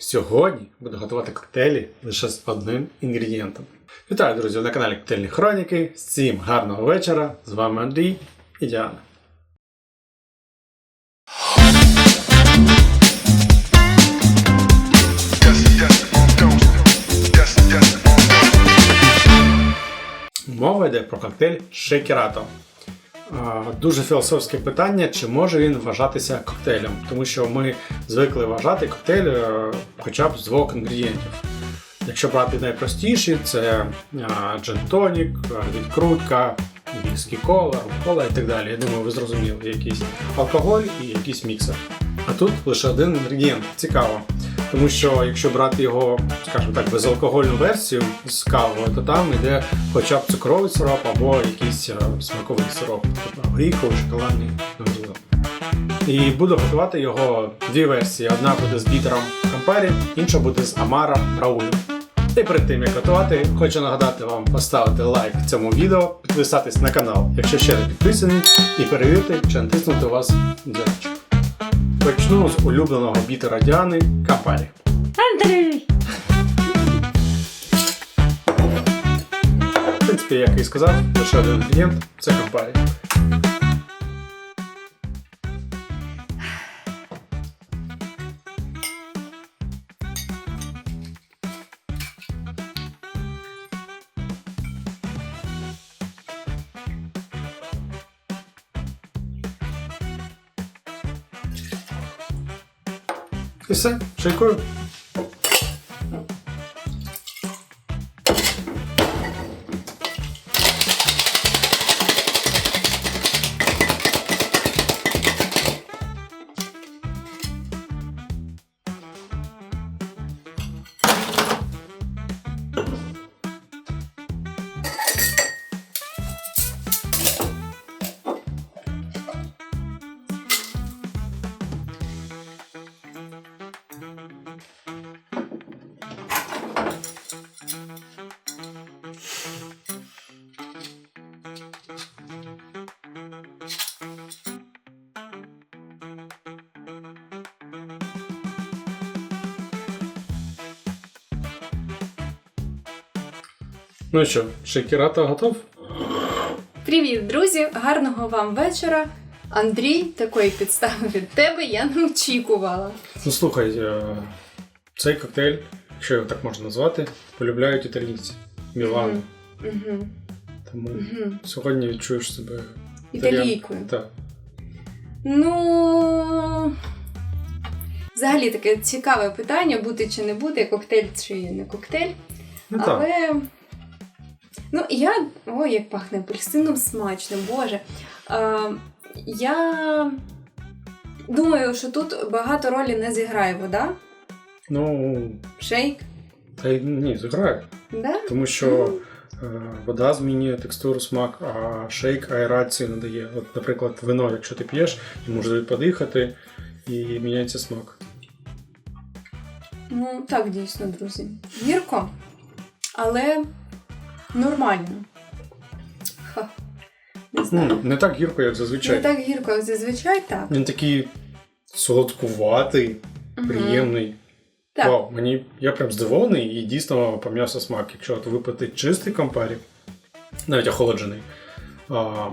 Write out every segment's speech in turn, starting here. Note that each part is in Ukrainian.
Сьогодні буду готувати коктейлі лише з одним інгредієнтом. Вітаю, друзі, на каналі Коктейльні Хроніки. Всім гарного вечора. З вами Андрій і Діана. Мова йде про коктейль Шейкерато. Дуже філософське питання, чи може він вважатися коктейлем, тому що ми звикли вважати коктейль е, хоча б з двох інгредієнтів. Якщо брати найпростіші, це джентонік, відкрутка, віскі кола, кола і так далі. Я думаю, ви зрозуміли, якийсь алкоголь і якийсь міксер. А тут лише один інгредієнт. Цікаво. Тому що якщо брати його, скажімо так, безалкогольну версію з кавою, то там йде хоча б цукровий сироп або якийсь е, смаковий сироп, тобто горіховий, шоколадний, неважливо. І буду готувати його дві версії. Одна буде з бітером Campari, інша буде з Амара Раулю. І перед тим як готувати, хочу нагадати вам поставити лайк цьому відео, підписатись на канал, якщо ще не підписані, і перевірити, чи натиснути у вас дзвіночок. Почну з улюбленого бітера Діани Campari. Андрій! В принципі, як і сказав, лише один інгредієнт це Campari. І все, шейкую. Ну що, шейкерата готов? Привіт, друзі! Гарного вам вечора. Андрій, такої підстави від тебе я не очікувала. Ну слухай, е, цей коктейль, якщо його так можна назвати, полюбляють італійці. Мілан. Угу. Тому Угу. сьогодні відчуєш себе Італійкою. Так. Ну. Взагалі таке цікаве питання, бути чи не бути, коктейль чи не коктейль. Ну так. Ну, я. Ой, як пахне апельсином смачно, боже. Е, я думаю, що тут багато ролі не зіграє вода. Ну, Шейк. та й ні, зіграє. Да? Тому що е, вода змінює текстуру, смак, а шейк аерацію надає. От, наприклад, вино, якщо ти п'єш, йому можна подихати і міняється смак. Ну, так, дійсно, друзі. Гірко, але нормально. Ха. Не знаю. Ну, не так гірко, як зазвичай. Не так гірко, як зазвичай, так. Він такий солодкуватий, Мгм. приємний. Так. Вау, мені я прям здивований і дійсно пом'явся смак. Якщо от випити чистий кампарі, навіть охолоджений. А,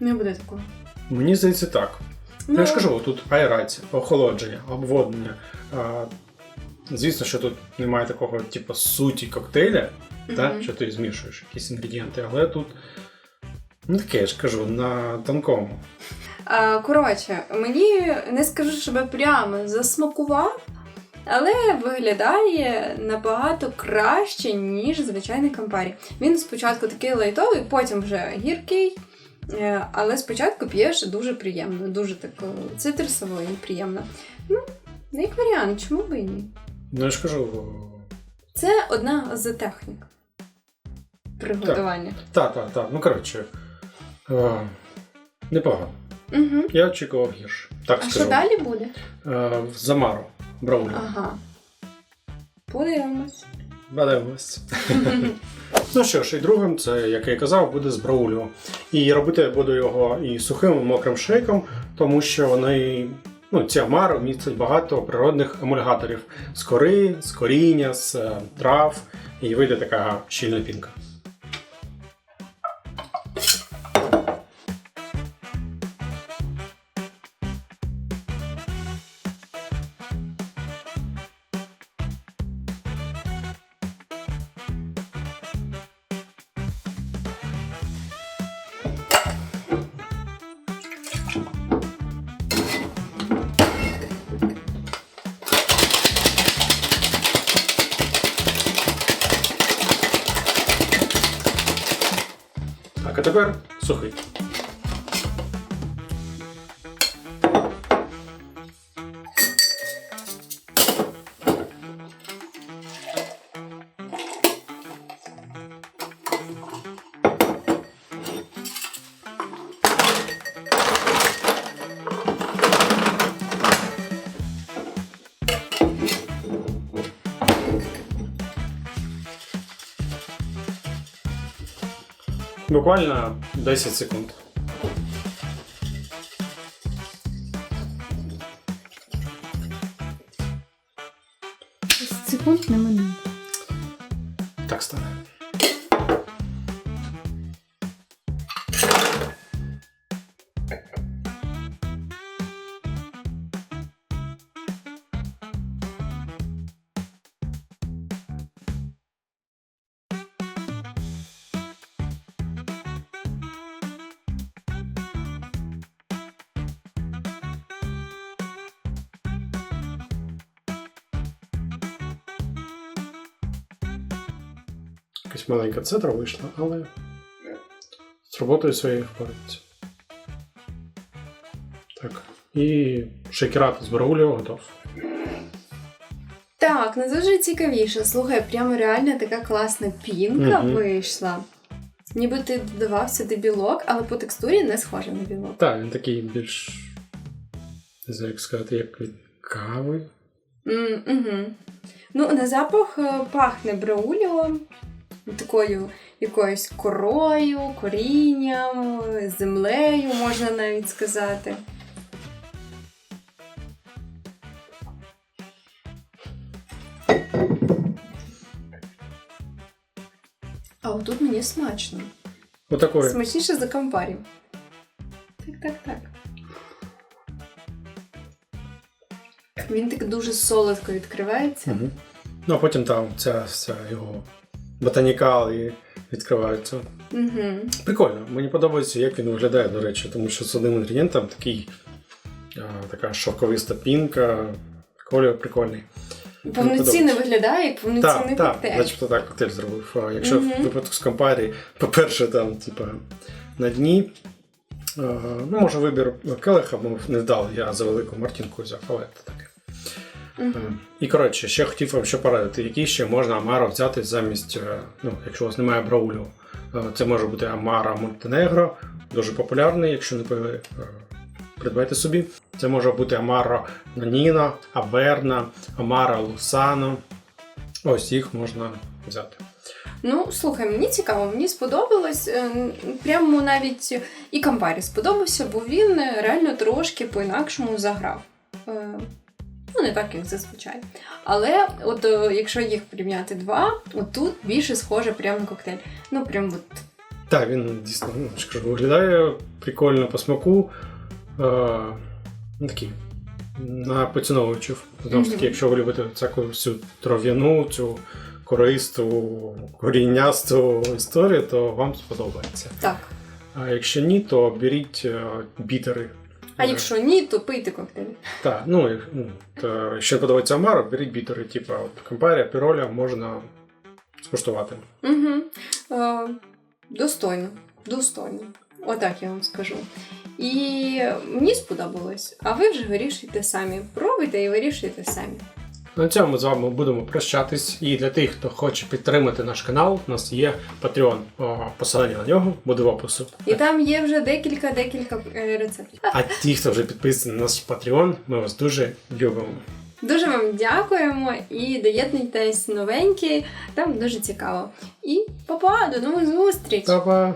Не буде такого. мені здається так. Ну, я ж кажу, тут аерація, охолодження, обводнення. А, звісно, що тут немає такого, типу, суті коктейля, та, що ти змішуєш якісь інгредієнти, але тут. Ну, таке я ж кажу, на тонкому. Коротше, мені не скажу, щоб прямо засмакував, але виглядає набагато краще, ніж звичайний кампарі. Він спочатку такий лайтовий, потім вже гіркий. е, Але спочатку п'єш дуже приємно, дуже так е, цитрусово і приємно. Ну, як варіант, чому би і ні? Ну, я ж кажу, Це одна з технік приготування. так, так, так. Ну, коротше, е, непогано. Угу. Я очікував гірше. Так А скажу. що далі буде? Е, в Замару. Браулі. Ага. Подивимось. Бадемось. Ну що ж, і другим, це, як я і казав, буде з браулю. І робити я буду його і сухим, і мокрим шейком, тому що вони Ну, ці амари містять багато природних емульгаторів з кори, з коріння, з е, трав, і вийде така щільна пінка. А тепер сухий. Буквально 10 секунд. Секунд не минуло. Так стане. Якась маленька цедра вийшла, але з роботою своєю впорається. Так. І шейкерат з баруліо готов. Так, не дуже цікавіше. Слухай, прямо реально така класна пінка Мгм. вийшла. Ніби ти додавав сюди білок, але по текстурі не схоже на білок. Так, він такий більш. Не знаю, як сказати, як від кави. Mm, угу. Ну, на запах е, пахне брауліо, такою якоюсь корою, корінням, землею, можна навіть сказати. А отут мені смачно. Отакої. Смачніше за кампарів. Так, так, так. Він так дуже солодко відкривається. Угу. Ну, а потім там ця, ця його ботанікал і відкриваються. Угу. Прикольно. Мені подобається, як він виглядає, до речі, тому що з одним інгредієнтом такий, а, така шовковиста пінка. Колір прикольний. Повноцінно виглядає, як повноцінний Так, так, коктейль. начебто так коктейль зробив. А якщо Мгм. в випадку з компарі, по-перше, там, типа, на дні. а, ну, може, вибір келиха був невдалий, я за велику мартінку взяв, але це таке. І коротше, ще хотів вам ще порадити, які ще можна амаро взяти замість, е, ну, якщо у вас немає браулю. Е, Це може бути Амара Монтенегро, дуже популярний, якщо не пили, е, придбайте собі. Це може бути Амара Наніна, Аверна, Амара Лусано. Ось їх можна взяти. Ну, слухай, мені цікаво, мені сподобалось. Прямо навіть і Кампарі сподобався, бо він реально трошки по-інакшому заграв. Ну, не так, як зазвичай. Але от е, якщо їх порівняти два, отут більше схоже прямо на коктейль. Ну, прям от. Так, він дійсно ну, я виглядає прикольно по смаку. Е, ну, такий на поціновувачів. Знову ж таки, якщо ви любите всяку всю трав'яну, цю користу, коріннясту історію, то вам сподобається. Так. А якщо ні, то беріть е, бітери. А якщо ні, то пийте коктейль. Так, ну, ну то, якщо подобається Амаро, беріть бітери, типу от Кампарія, Піроля можна скуштувати. Угу. Е, достойно. Достойно. Отак я вам скажу. І мені сподобалось. А ви вже вирішуйте самі. Пробуйте і вирішуйте самі. На цьому ми з вами будемо прощатись. І для тих, хто хоче підтримати наш канал, у нас є Patreon. Посилання на нього буде в опису. І там є вже декілька декілька е, рецептів. А ті, хто вже підписаний на наш Patreon, ми вас дуже любимо. Дуже вам дякуємо і доєднуйтесь новенькі, там дуже цікаво. І па-па, до нових зустріч! Па-па!